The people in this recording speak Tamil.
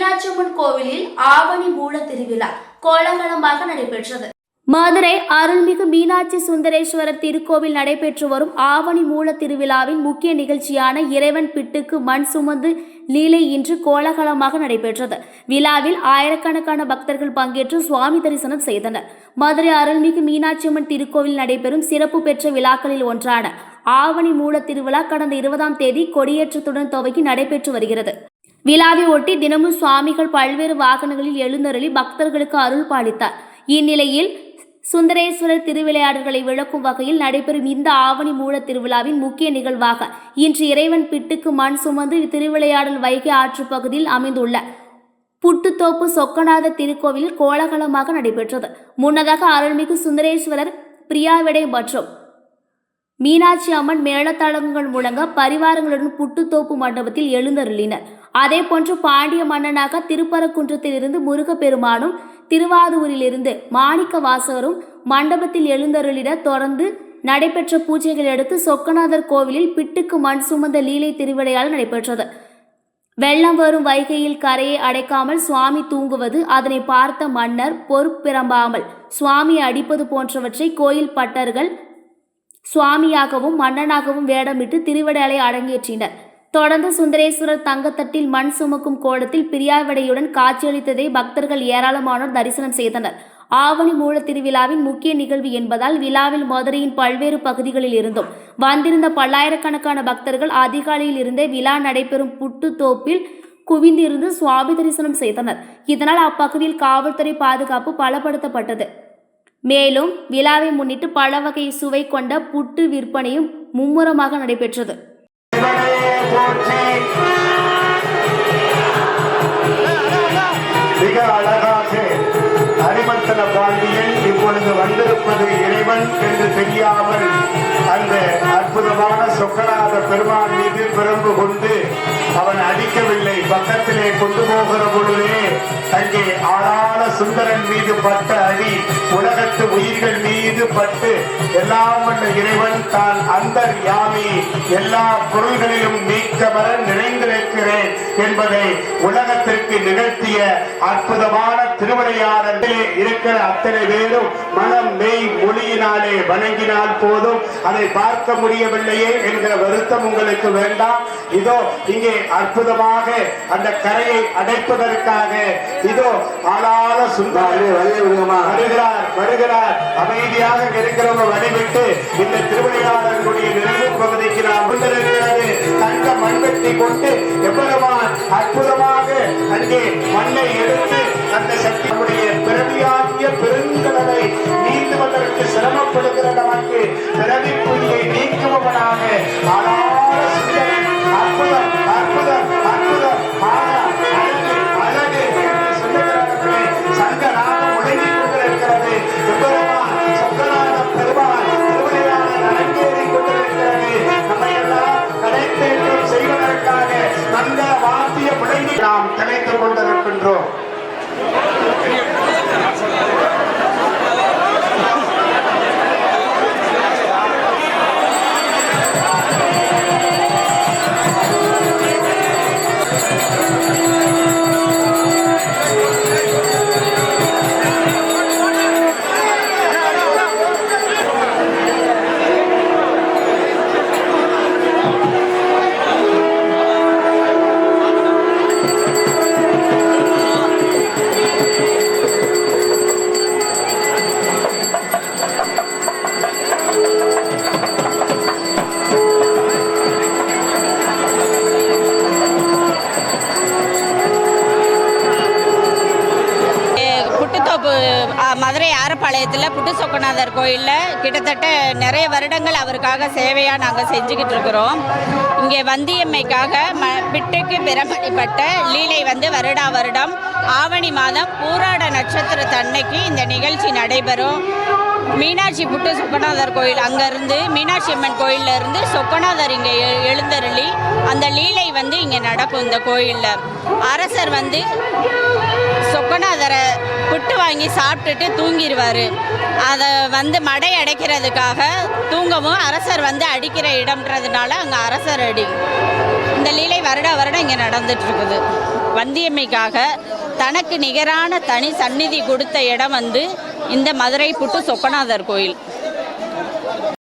மீனாட்சியம்மன் கோவிலில் ஆவணி மூல திருவிழா கோலாகலமாக நடைபெற்றது. மதுரை அருள்மிகு மீனாட்சி சுந்தரேஸ்வரர் திருக்கோவில் நடைபெற்று வரும் ஆவணி மூல திருவிழாவின் முக்கிய நிகழ்ச்சியான இறைவன் பிட்டுக்கு மண் சுமந்து லீலை இன்று கோலாகலமாக நடைபெற்றது. விழாவில் ஆயிரக்கணக்கான பக்தர்கள் பங்கேற்று சுவாமி தரிசனம் செய்தனர். மதுரை அருள்மிகு மீனாட்சியம்மன் திருக்கோவில் நடைபெறும் சிறப்பு பெற்ற விழாக்களில் ஒன்றான ஆவணி மூல திருவிழா கடந்த இருபதாம் தேதி கொடியேற்றத்துடன் துவங்கி நடைபெற்று வருகிறது. விழாவை ஒட்டி தினமும் சுவாமிகள் பல்வேறு வாகனங்களில் எழுந்தருளி பக்தர்களுக்கு அருள் பாலித்தார். இந்நிலையில் சுந்தரேஸ்வரர் திருவிளையாடல்களை விளக்கும் வகையில் நடைபெறும் இந்த ஆவணி மூல திருவிழாவின் முக்கிய நிகழ்வாக இன்று இறைவன் பிட்டுக்கு மண் சுமந்து திருவிளையாடல் வைகை ஆற்று பகுதியில் அமைந்துள்ள புட்டுத்தோப்பு சொக்கநாத திருக்கோவிலில் கோலாகலமாக நடைபெற்றது. முன்னதாக அருள்மிகு சுந்தரேஸ்வரர் பிரியாவிடை மற்றும் மீனாட்சி அம்மன் மேளத்தாளங்கள் முழங்க பரிவாரங்களுடன் புட்டுத்தோப்பு மண்டபத்தில் எழுந்தருளினர். அதே போன்று பாண்டிய மன்னனாக திருப்பரங்குன்றத்திலிருந்து முருகப்பெருமானும் திருவாதூரிலிருந்து மாணிக்க வாசகரும் மண்டபத்தில் எழுந்தருளிட தொடர்ந்து நடைபெற்ற பூஜைகள் அடுத்து சொக்கநாதர் கோவிலில் பிட்டுக்கு மண் சுமந்த லீலை திருவிடையால் நடைபெற்றது. வெள்ளம் வரும் வைகையில் கரையை அடைக்காமல் சுவாமி தூங்குவது அதனை பார்த்த மன்னர் பொறுப்பிரம்பாமல் சுவாமி அடிப்பது போன்றவற்றை கோயில் பட்டர்கள் சுவாமியாகவும் மன்னனாகவும் வேடமிட்டு திருவிடையாலை அரங்கேற்றினர் தொடர்ந்து சுந்தரேஸ்வரர் தங்கத்தட்டில் மண் சுமக்கும் கோலத்தில் பிரியாவிடையுடன் காட்சியளித்ததை பக்தர்கள் ஏராளமானோர் தரிசனம் செய்தனர். ஆவணி மூல திருவிழாவின் முக்கிய நிகழ்வு என்பதால் விழாவில் மதுரையின் பல்வேறு பகுதிகளில் இருந்தும் வந்திருந்த பல்லாயிரக்கணக்கான பக்தர்கள் அதிகாலையில் இருந்தே விழா நடைபெறும் புட்டுத்தோப்பில் குவிந்திருந்து சுவாமி தரிசனம் செய்தனர். இதனால் அப்பகுதியில் காவல்துறை பாதுகாப்பு பலப்படுத்தப்பட்டது. மேலும் விழாவை முன்னிட்டு பல வகை சுவை கொண்ட புட்டு விற்பனையும் மும்முரமாக நடைபெற்றது. போற்றி மிக அழகாக அரிமர்த்தன பாண்டியன் இப்பொழுது வந்திருப்பது இறைவன் என்று தெரியாமல் அந்த அற்புதமான சொக்கநாத பெருமான் மீது பிறந்து கொண்டு அவன் அடிக்கவில்லை. பக்கத்திலே கொண்டு போகிற பொழுதே அங்கே ஆளாள சுந்தரன் மீது பட்ட அடி உலகத்து உயிர்கள் மீது பட்டு எல்லாம் வல்ல இறைவன் தான் அந்தர் யாமி. எல்லா பொருள்களிலும் நீக்கமர நிறைந்திருக்கிறேன் என்பதை உலகத்திற்கு நிகழ்த்திய அற்புதமான திருவிளையாடலிலே இருக்கிற அத்தனை பேரும் மனம் மெய் மொழியினாலே வணங்கினால் போதும். அதை பார்க்க முடியவில்லையே என்கிற வருத்தம் உங்களுக்கு வேண்டாம். இதோ இங்கே அற்புதமாக அந்த கரையை அடைப்பதற்காக இதோ ஆளாத சுந்தாரி வருகிறார் வருகிறார். அமைதியாக இருக்கிறவங்க வழிவிட்டு இந்த திருவிளையாடலுடைய நிறைவு பகுதிக்கு நாம் தங்க மண்வெட்டி கொண்டு எவ்வளவா அற்புதமாக அங்கே மண்ணை எடுத்து அந்த சக்தியுடைய பிறவியாகிய பெருங்கடலை நீந்துவதற்கு சிரமப்படுகிற நமக்கு பிறவி புலியை நீக்குபவனாக ஆளான அற்புதம் அற்புதம் அற்புதம். Yeah. பாளையத்தில் புட்டு சொக்கநாதர் கோயிலில் கிட்டத்தட்ட நிறைய வருடங்கள் அவருக்காக சேவையாக நாங்கள் செஞ்சுக்கிட்டு இருக்கிறோம். இங்கே வந்தியம்மைக்காக ம பிட்டுக்கு பிரமணிப்பட்ட லீலை வந்து வருடா வருடம் ஆவணி மாதம் பூராட நட்சத்திரத்தன்னைக்கு இந்த நிகழ்ச்சி நடைபெறும். மீனாட்சி புட்டு சொக்கநாதர் கோயில் அங்கேருந்து மீனாட்சி அம்மன் கோயில்ல இருந்து சொக்கநாதர் இங்கே எ- எழுந்தருளி அந்த லீலை வந்து இங்கே நடக்கும் இந்த கோயிலில். அரசர் வந்து சொக்கநாதரை புட்டு வாங்கி சாப்பிட்டுட்டு தூங்கிடுவார் அதை வந்து மடை அடைக்கிறதுக்காக தூங்கவும் அரசர் வந்து அடிக்கிற இடம்ன்றதுனால அங்கே அரசர் அடி இந்த லீலை வருட வருடம் இங்கே நடந்துட்டுருக்குது வந்தியம்மைக்காக தனக்கு நிகரான தனி சந்நிதி கொடுத்த இடம் வந்து இந்த மதுரை புட்டு சொக்கநாதர் கோயில்.